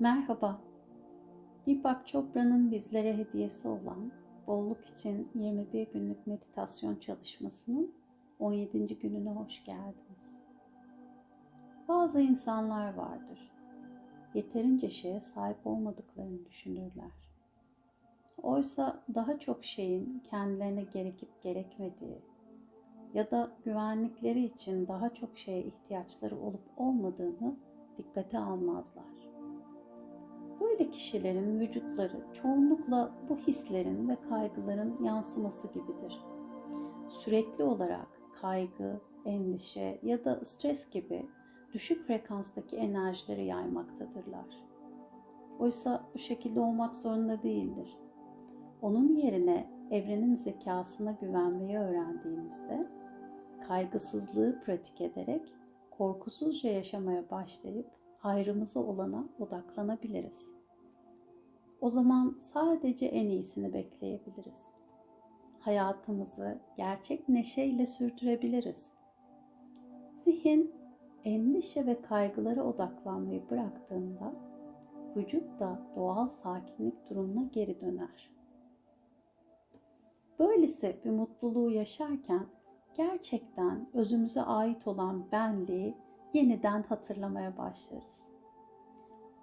Merhaba. Deepak Chopra'nın bizlere hediyesi olan bolluk için 21 günlük meditasyon çalışmasının 17. gününe hoş geldiniz. Bazı insanlar vardır. Yeterince şeye sahip olmadıklarını düşünürler. Oysa daha çok şeyin kendilerine gerekip gerekmediği ya da güvenlikleri için daha çok şeye ihtiyaçları olup olmadığını dikkate almazlar. Böyle kişilerin vücutları çoğunlukla bu hislerin ve kaygıların yansıması gibidir. Sürekli olarak kaygı, endişe ya da stres gibi düşük frekanstaki enerjileri yaymaktadırlar. Oysa bu şekilde olmak zorunda değildir. Onun yerine evrenin zekasına güvenmeyi öğrendiğimizde kaygısızlığı pratik ederek korkusuzca yaşamaya başlayıp hayrımıza olana odaklanabiliriz. O zaman sadece en iyisini bekleyebiliriz. Hayatımızı gerçek neşeyle sürdürebiliriz. Zihin endişe ve kaygılara odaklanmayı bıraktığında vücut da doğal sakinlik durumuna geri döner. Böylesi bir mutluluğu yaşarken gerçekten özümüze ait olan benliği yeniden hatırlamaya başlarız.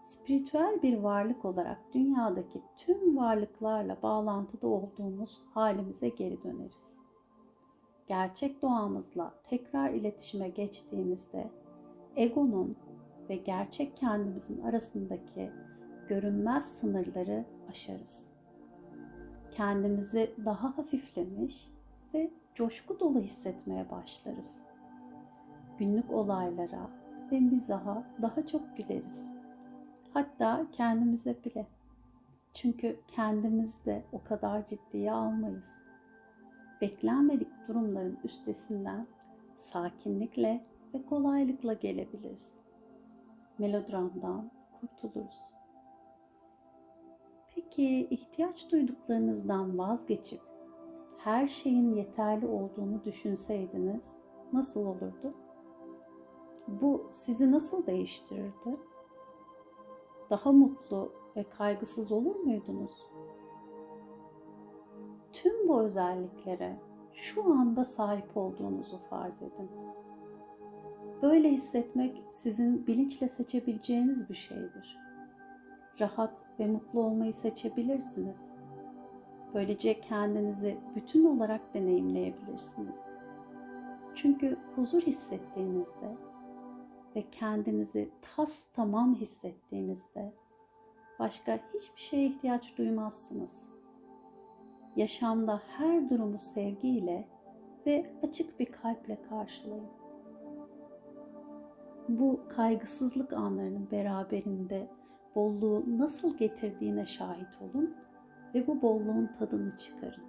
Spiritüel bir varlık olarak dünyadaki tüm varlıklarla bağlantıda olduğumuz halimize geri döneriz. Gerçek doğamızla tekrar iletişime geçtiğimizde egonun ve gerçek kendimizin arasındaki görünmez sınırları aşarız. Kendimizi daha hafiflemiş ve coşku dolu hissetmeye başlarız günlük olaylara ve mizaha daha çok güleriz. Hatta kendimize bile. Çünkü kendimiz de o kadar ciddiye almayız. Beklenmedik durumların üstesinden sakinlikle ve kolaylıkla gelebiliriz. Melodramdan kurtuluruz. Peki ihtiyaç duyduklarınızdan vazgeçip her şeyin yeterli olduğunu düşünseydiniz nasıl olurdu? Bu sizi nasıl değiştirirdi? Daha mutlu ve kaygısız olur muydunuz? Tüm bu özelliklere şu anda sahip olduğunuzu farz edin. Böyle hissetmek sizin bilinçle seçebileceğiniz bir şeydir. Rahat ve mutlu olmayı seçebilirsiniz. Böylece kendinizi bütün olarak deneyimleyebilirsiniz. Çünkü huzur hissettiğinizde ve kendinizi tas tamam hissettiğinizde başka hiçbir şeye ihtiyaç duymazsınız. Yaşamda her durumu sevgiyle ve açık bir kalple karşılayın. Bu kaygısızlık anlarının beraberinde bolluğu nasıl getirdiğine şahit olun ve bu bolluğun tadını çıkarın.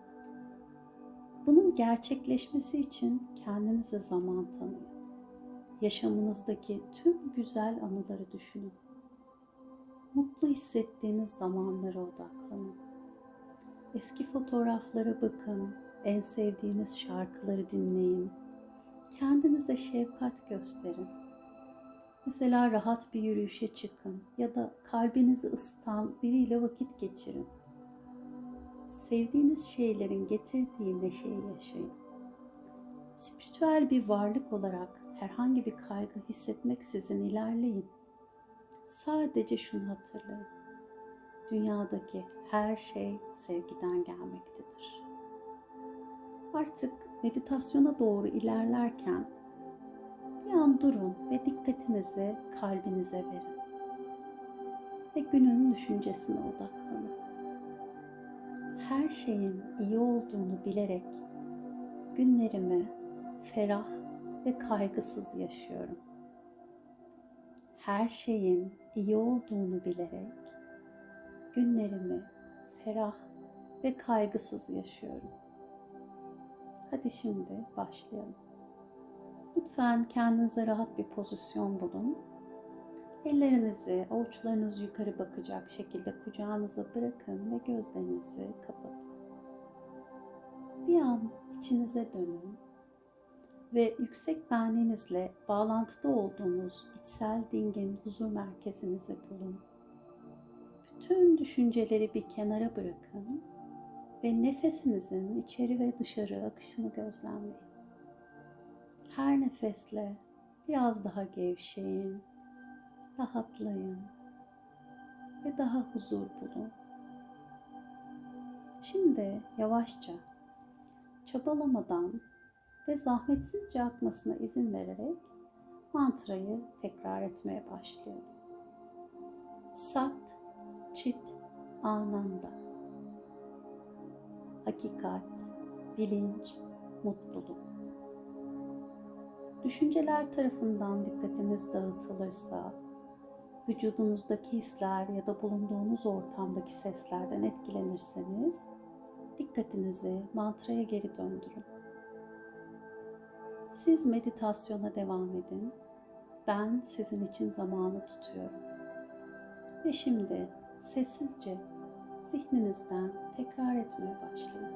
Bunun gerçekleşmesi için kendinize zaman tanıyın yaşamınızdaki tüm güzel anıları düşünün. Mutlu hissettiğiniz zamanlara odaklanın. Eski fotoğraflara bakın, en sevdiğiniz şarkıları dinleyin. Kendinize şefkat gösterin. Mesela rahat bir yürüyüşe çıkın ya da kalbinizi ısıtan biriyle vakit geçirin. Sevdiğiniz şeylerin getirdiği neşeyi yaşayın. Spiritüel bir varlık olarak herhangi bir kaygı hissetmeksizin ilerleyin. Sadece şunu hatırlayın. Dünyadaki her şey sevgiden gelmektedir. Artık meditasyona doğru ilerlerken bir an durun ve dikkatinizi kalbinize verin. Ve günün düşüncesine odaklanın. Her şeyin iyi olduğunu bilerek günlerimi ferah ve kaygısız yaşıyorum. Her şeyin iyi olduğunu bilerek günlerimi ferah ve kaygısız yaşıyorum. Hadi şimdi başlayalım. Lütfen kendinize rahat bir pozisyon bulun. Ellerinizi, avuçlarınız yukarı bakacak şekilde kucağınıza bırakın ve gözlerinizi kapatın. Bir an içinize dönün ve yüksek benliğinizle bağlantıda olduğunuz içsel dingin huzur merkezinizi bulun. Bütün düşünceleri bir kenara bırakın ve nefesinizin içeri ve dışarı akışını gözlemleyin. Her nefesle biraz daha gevşeyin, rahatlayın ve daha huzur bulun. Şimdi yavaşça, çabalamadan ve zahmetsizce akmasına izin vererek mantrayı tekrar etmeye başlayalım. Sat, çit, ananda. Hakikat, bilinç, mutluluk. Düşünceler tarafından dikkatiniz dağıtılırsa, vücudunuzdaki hisler ya da bulunduğunuz ortamdaki seslerden etkilenirseniz, dikkatinizi mantraya geri döndürün. Siz meditasyona devam edin. Ben sizin için zamanı tutuyorum. Ve şimdi sessizce zihninizden tekrar etmeye başlayın.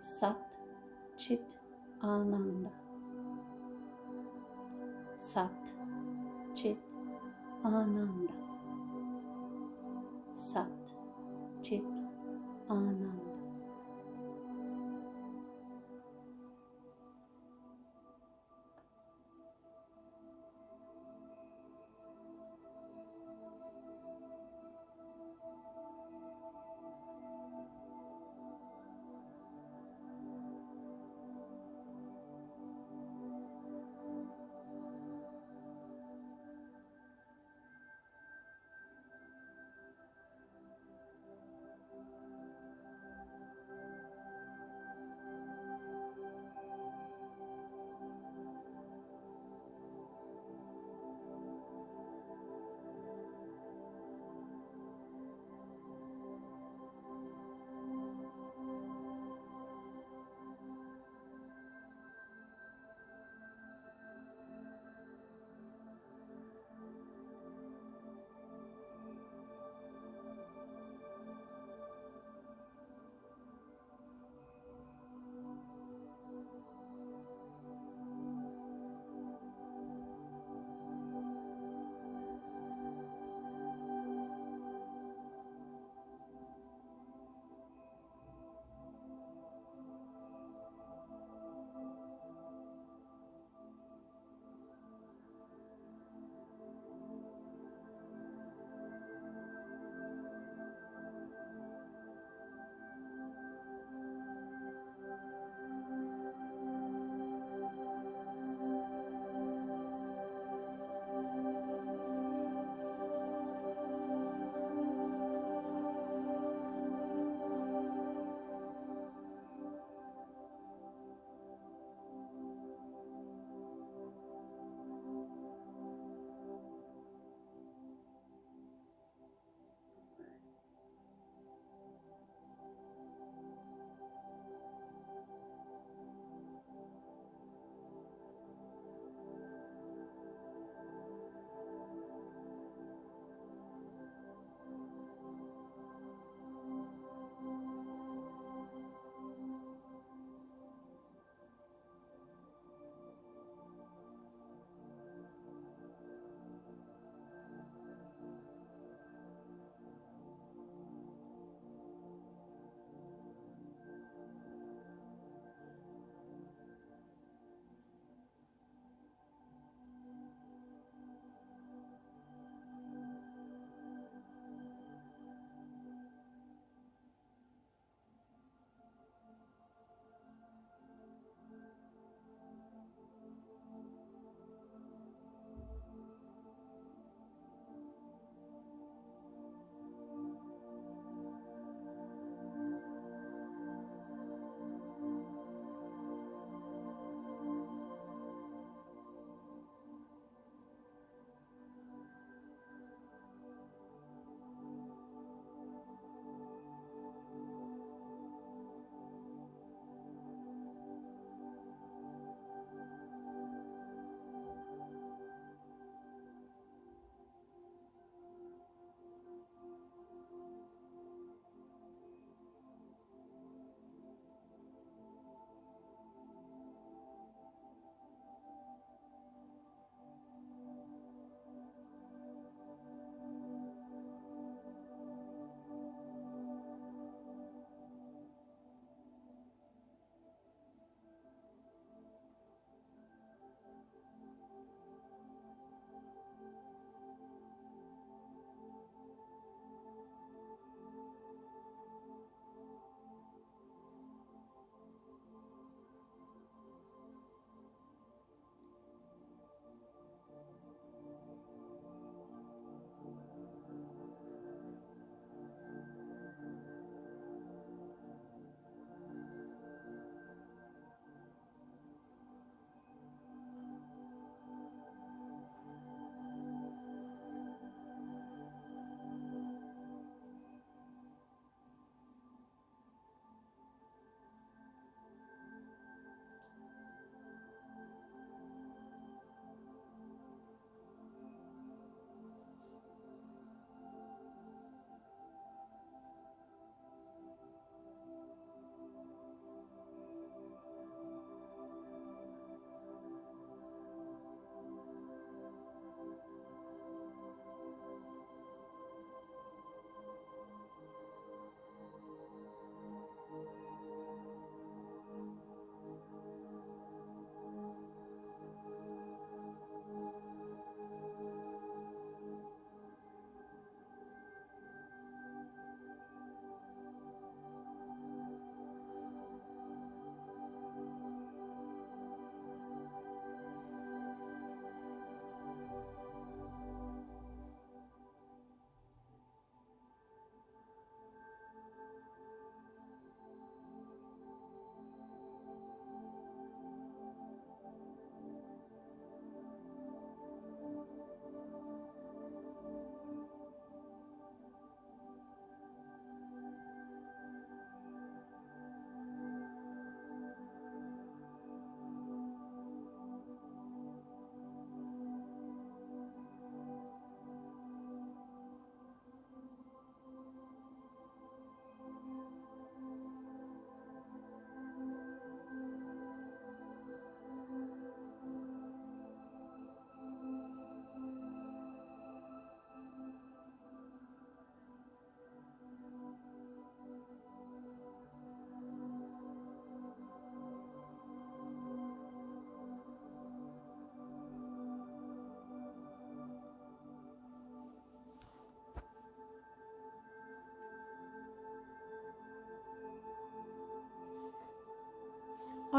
Sat, çit, ananda. Sat, çit, ananda. Sat, çit, ananda.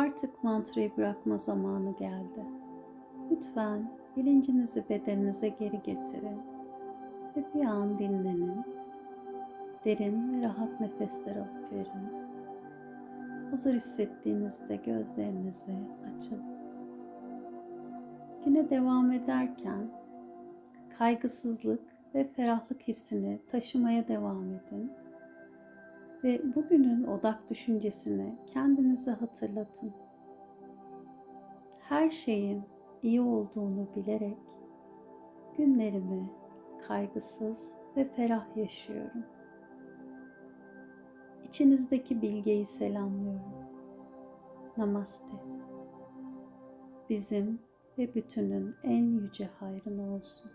Artık mantrayı bırakma zamanı geldi. Lütfen bilincinizi bedeninize geri getirin ve bir an dinlenin. Derin ve rahat nefesler alıp verin. Hazır hissettiğinizde gözlerinizi açın. Güne devam ederken kaygısızlık ve ferahlık hissini taşımaya devam edin. Ve bugünün odak düşüncesini kendinize hatırlatın. Her şeyin iyi olduğunu bilerek günlerimi kaygısız ve ferah yaşıyorum. İçinizdeki bilgeyi selamlıyorum. Namaste. Bizim ve bütünün en yüce hayrına olsun.